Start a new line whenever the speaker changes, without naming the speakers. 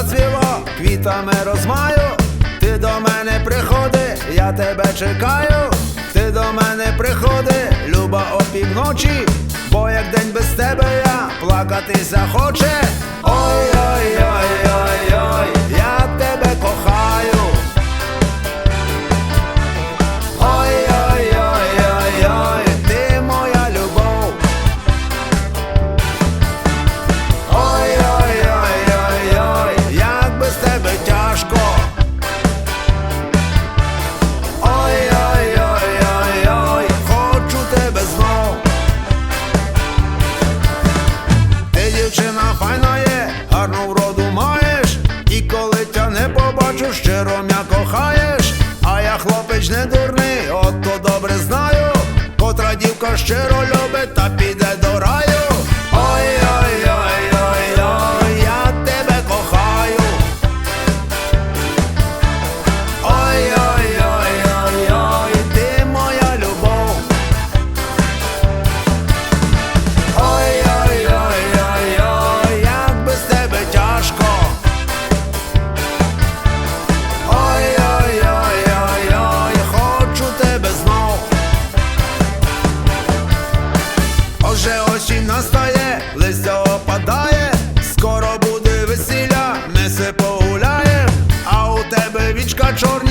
зацвіло квітами розмаю, ти до мене приходи, я тебе чекаю, ти до мене приходи, люба опівночі, бо як день без тебе я плакатися хоче. pressure А вже осінь настає, листя опадає, скоро буде весілля, ми се погуляєм, а у тебе вічка чорні.